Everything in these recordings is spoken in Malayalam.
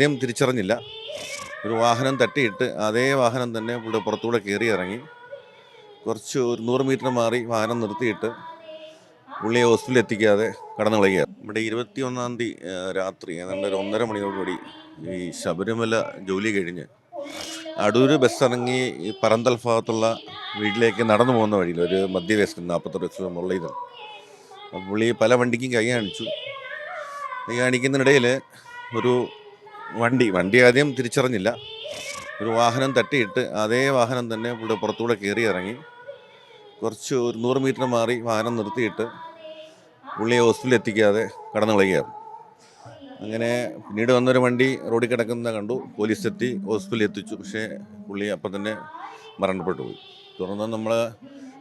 അദ്ദേഹം തിരിച്ചറിഞ്ഞില്ല. ഒരു വാഹനം തട്ടിയിട്ട് അതേ വാഹനം തന്നെ ഇവിടെ പുറത്തൂടെ കയറി ഇറങ്ങി കുറച്ച് ഒരു നൂറ് മീറ്റർ മാറി വാഹനം നിർത്തിയിട്ട് പുള്ളിയെ ഹോസ്പിറ്റലിൽ എത്തിക്കാതെ കടന്നു കളയുകയാണ്. ഇവിടെ ഇരുപത്തി ഒന്നാം തീയതി രാത്രി ഏതാണ്ട് ഒരു ഒന്നര മണിയോടുകൂടി ഈ ശബരിമല ജോലി കഴിഞ്ഞ് അടൂർ ബസ് ഇറങ്ങി പറന്തൽ ഭാഗത്തുള്ള വീട്ടിലേക്ക് നടന്നു പോകുന്ന വഴിയിൽ ഒരു മധ്യവയസ്കൻ നാൽപ്പത്തൊരു ഇത് അപ്പോൾ പുള്ളി പല വണ്ടിക്കും കൈ കാണിച്ചു. കൈ കാണിക്കുന്നതിനിടയിൽ ഒരു വണ്ടി വണ്ടി ആദ്യം തിരിച്ചറിഞ്ഞില്ല. ഒരു വാഹനം തട്ടിയിട്ട് അതേ വാഹനം തന്നെ ഇവിടെ പുറത്തൂടെ കയറി ഇറങ്ങി. കുറച്ച് ഒരു നൂറ് മീറ്റർ മാറി വാഹനം നിർത്തിയിട്ട് പുള്ളിയെ ഹോസ്പിറ്റലിൽ എത്തിക്കാതെ കടന്നു കളയുകയാണ് അങ്ങനെ പിന്നീട് വന്നൊരു വണ്ടി റോഡിൽ കിടക്കുന്ന കണ്ടു. പോലീസ് എത്തി ഹോസ്പിറ്റലിൽ എത്തിച്ചു. പക്ഷേ പുള്ളി അപ്പം തന്നെ മരണപ്പെട്ടു പോയി. തുടർന്ന് നമ്മൾ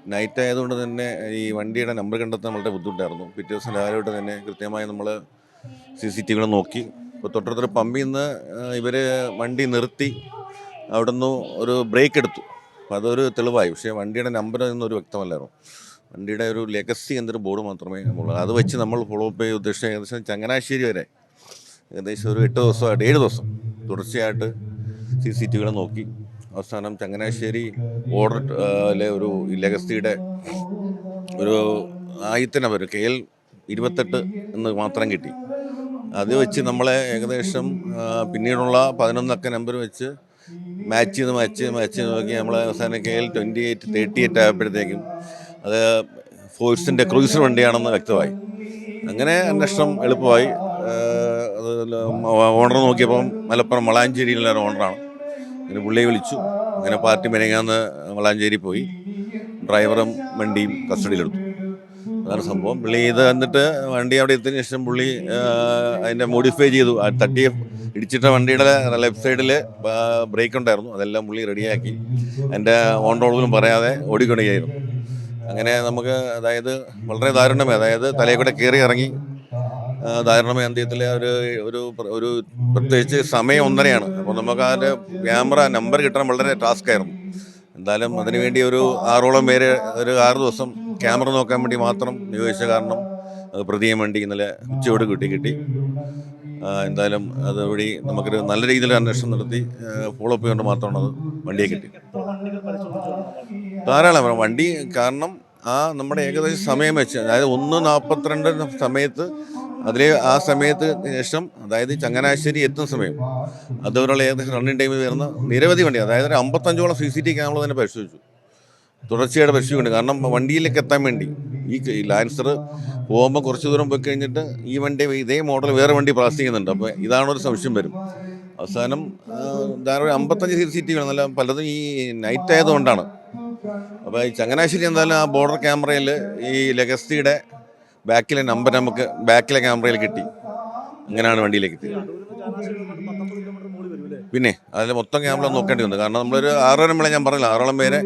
നൈറ്റ് ആയതുകൊണ്ട് തന്നെ ഈ വണ്ടിയുടെ നമ്പർ കണ്ടെത്താൻ വളരെ ബുദ്ധിമുട്ടായിരുന്നു. പിറ്റേ ദിവസം രാവിലെ തന്നെ കൃത്യമായി നമ്മൾ സി സി ടി നോക്കി. ഇപ്പോൾ തൊട്ടടുത്തൊരു പമ്പിൽ നിന്ന് ഇവർ വണ്ടി നിർത്തി അവിടെ നിന്ന് ഒരു ബ്രേക്ക് എടുത്തു. അപ്പോൾ അതൊരു തെളിവായി. പക്ഷേ വണ്ടിയുടെ നമ്പർ എന്നൊരു വ്യക്തമല്ലായിരുന്നു. വണ്ടിയുടെ ഒരു ലെഗസി എന്നൊരു ബോർഡ് മാത്രമേ നമ്മളുള്ളൂ അത് വെച്ച് നമ്മൾ ഫോളോ അപ്പ് ചെയ്ത് ഉദ്ദേശിച്ച ഏകദേശം ചങ്ങനാശ്ശേരി വരെ. ഏകദേശം ഒരു എട്ട് ദിവസമായിട്ട് ഏഴ് ദിവസം തുടർച്ചയായിട്ട് സി സി ടി വികളെ നോക്കി. അവസാനം ചങ്ങനാശ്ശേരി ഓർഡർ ഒരു ലെഗസിയുടെ ഒരു ആയിരത്തി നമ്പർ കെ എൽ ഇരുപത്തെട്ട് എന്ന് മാത്രം കിട്ടി. അത് വെച്ച് നമ്മളെ ഏകദേശം പിന്നീടുള്ള പതിനൊന്നക്ക നമ്പർ വെച്ച് മാച്ച് ചെയ്ത് മാച്ച് മാച്ച് ചെയ്ത് നോക്കി നമ്മളെ അവസാനം K L twenty eight thirty eight ആയപ്പോഴത്തേക്കും അത് ഫോഴ്സിന്റെ ക്രൂസർ വണ്ടിയാണെന്ന് വ്യക്തമായി. അങ്ങനെ അന്വേഷണം എളുപ്പമായി. അത് ഓണർ നോക്കിയപ്പം മലപ്പുറം വളാഞ്ചേരിയിലുള്ള ഓണറാണ് അങ്ങനെ പുള്ളിയെ വിളിച്ചു. അങ്ങനെ പാർട്ടി മെനങ്ങാന്ന് വളാഞ്ചേരി പോയി. ഡ്രൈവറും വണ്ടിയും കസ്റ്റഡിയിലെടുത്തു അതാണ് സംഭവം. പുള്ളി ഇത് എന്നിട്ട് വണ്ടി അവിടെ എത്തിയതിനു ശേഷം പുള്ളി അതിന്റെ മോഡിഫൈ ചെയ്തു. തട്ടി ഇടിച്ചിട്ട വണ്ടിയുടെ ലെഫ്റ്റ് സൈഡിൽ ബ്രേക്ക് ഉണ്ടായിരുന്നു. അതെല്ലാം പുള്ളി റെഡിയാക്കി എന്റെ ഓൺ റോഡിലും പറയാതെ ഓടിക്കൊണ്ടിരിക്കുകയായിരുന്നു. അങ്ങനെ നമുക്ക് അതായത് വളരെ ദാരുണമേ. അതായത് തലയിൽ കൂടെ കയറി ഇറങ്ങി ധാരണമേ അന്ത്യത്തിലെ ഒരു ഒരു ഒരു പ്രത്യേകിച്ച് സമയം ഒന്നരയാണ്. അപ്പോൾ നമുക്ക് അതിന്റെ ക്യാമറ നമ്പർ കിട്ടാൻ വളരെ ടാസ്ക് ആയിരുന്നു. എന്തായാലും അതിനുവേണ്ടി ഒരു ആറോളം പേര് ഒരു ആറ് ദിവസം ക്യാമറ നോക്കാൻ വേണ്ടി മാത്രം നിയോഗിച്ച കാരണം പ്രതിയെ വേണ്ടി ഇന്നലെ ഉച്ചയോട് കിട്ടി കിട്ടി. എന്തായാലും അതുവഴി നമുക്കൊരു നല്ല രീതിയിൽ അന്വേഷണം നടത്തി ഫോളോ അപ്പ് ചെയ്തുകൊണ്ട് മാത്രമാണ് അത് വണ്ടിയെ കിട്ടി. ധാരാളം വണ്ടി കാരണം ആ നമ്മുടെ ഏകദേശം സമയം വെച്ച് അതായത് ഒന്ന് നാൽപ്പത്തിരണ്ട് സമയത്ത് അതിലെ ആ സമയത്ത് ശേഷം അതായത് ചങ്ങനാശ്ശേരി എത്തുന്ന സമയം അതുപോലുള്ള ഏകദേശം റണ്ണിങ് ടൈമിൽ വരുന്ന നിരവധി വണ്ടി അതായത് ഒരു അമ്പത്തഞ്ചോളം സി സി ടി ക്യാമറ തന്നെ പരിശോധിച്ചു. തുടർച്ചയായിട്ട് പരിശോധിക്കുന്നുണ്ട് കാരണം വണ്ടിയിലേക്ക് എത്താൻ വേണ്ടി ഈ ലാൻസർ പോകുമ്പോൾ കുറച്ച് ദൂരം പോയി കഴിഞ്ഞിട്ട് ഈ വണ്ടി ഇതേ മോഡൽ വേറെ വണ്ടി പാസ് ചെയ്യുന്നുണ്ട്. അപ്പോൾ ഇതാണ് ഒരു സംശയം വരും. അവസാനം ധാരാളം അമ്പത്തഞ്ച് സീറ്റ് വേണം. നല്ല പലതും ഈ നൈറ്റ് ആയതുകൊണ്ടാണ്. അപ്പോൾ ഈ ചങ്ങനാശ്ശേരി എന്തായാലും ആ ബോർഡർ ക്യാമറയിൽ ഈ ലെഗസ്റ്റിയുടെ ബാക്കിലെ നമ്പർ നമുക്ക് ബാക്കിലെ ക്യാമറയിൽ കിട്ടി. അങ്ങനെയാണ് വണ്ടിയിലേക്ക് എത്തിയത്. പിന്നെ അതിൽ മൊത്തം ക്യാമറ നോക്കേണ്ടി വന്നു. കാരണം നമ്മളൊരു ആറര മണി ഞാൻ പറഞ്ഞില്ല ആറോളം പേരെ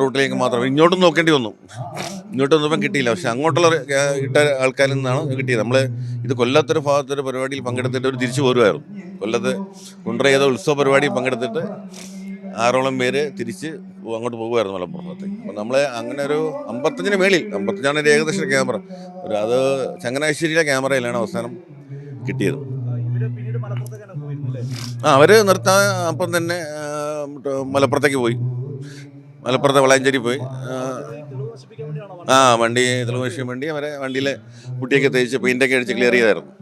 റൂട്ടിലേക്ക് മാത്രം. ഇങ്ങോട്ടും നോക്കേണ്ടി വന്നു. ഇങ്ങോട്ട് വന്നപ്പം കിട്ടിയില്ല. പക്ഷെ അങ്ങോട്ടുള്ള ഇട്ട ആൾക്കാരിൽ നിന്നാണ് കിട്ടിയത്. നമ്മൾ ഇത് കൊല്ലത്തൊരു ഭാഗത്തൊരു പരിപാടിയിൽ പങ്കെടുത്തിട്ട് ഒരു തിരിച്ചു പോരുമായിരുന്നു കൊല്ലത്ത് കുണ്ട്ര ചെയ്ത ഉത്സവ പരിപാടിയിൽ പങ്കെടുത്തിട്ട് ആറോളം പേര് തിരിച്ച് അങ്ങോട്ട് പോകുമായിരുന്നു മലപ്പുറത്തേക്ക് അപ്പോൾ നമ്മൾ അങ്ങനെ ഒരു അമ്പത്തഞ്ചിന് മേളിൽ അമ്പത്തഞ്ചാണ് ഏകദേശം ക്യാമറ. ഒരു അത് ചങ്ങനാശ്ശേരിയിലെ ക്യാമറയിലാണ് അവസാനം കിട്ടിയത്. ആ അവർ നിർത്താൻ അപ്പം തന്നെ മലപ്പുറത്തേക്ക് പോയി. മലപ്പുറത്തെ വളാഞ്ചേരി പോയി. ആ, വണ്ടി തെളിവ് വേണ്ടി അവരെ വണ്ടിയിൽ കുട്ടിയൊക്കെ തേച്ച് പെയിന്റൊക്കെ അടിച്ച് ക്ലിയർ ചെയ്തായിരുന്നു.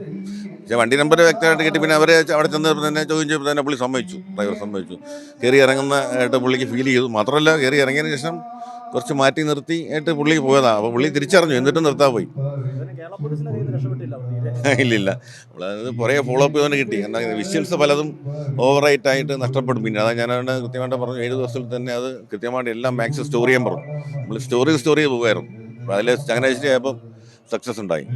പക്ഷേ വണ്ടി നമ്പർ വ്യക്തമായിട്ട് കിട്ടി. പിന്നെ അവരെ അവിടെ ചെന്ന് തന്നെ ചോദ്യം ചെയ്തപ്പോൾ തന്നെ പുള്ളി സമ്മതിച്ചു. ഡ്രൈവർ സമ്മതിച്ചു. കയറി ഇറങ്ങുന്ന ആയിട്ട് പുള്ളിക്ക് ഫീൽ ചെയ്തു. മാത്രമല്ല കയറി ഇറങ്ങിയതിന് ശേഷം കുറച്ച് മാറ്റി നിർത്തി ആയിട്ട് പുള്ളി പോയതാണ് അപ്പോൾ പുള്ളി തിരിച്ചറിഞ്ഞു. എന്നിട്ടും നിർത്താൻ പോയി. ഇല്ലില്ല. നമ്മളത് പുറകെ ഫോളോ അപ്പ് ചെയ്തുകൊണ്ട് കിട്ടി. എന്നാൽ വിഷ്വൽസ് പലതും ഓവറായിട്ട് ആയിട്ട് നഷ്ടപ്പെടും. പിന്നെ അതാ ഞാൻ അവിടെ കൃത്യമായിട്ട് പറഞ്ഞു ഏഴ് ദിവസത്തിൽ തന്നെ അത് കൃത്യമായിട്ട് എല്ലാം മാക്സ് സ്റ്റോർ ചെയ്യാൻ പറഞ്ഞു. നമ്മൾ സ്റ്റോറി സ്റ്റോറി പോകുമായിരുന്നു അതിൽ ചങ്ങനാശ്ശേരി ആയപ്പോൾ സക്സസ് ഉണ്ടായി.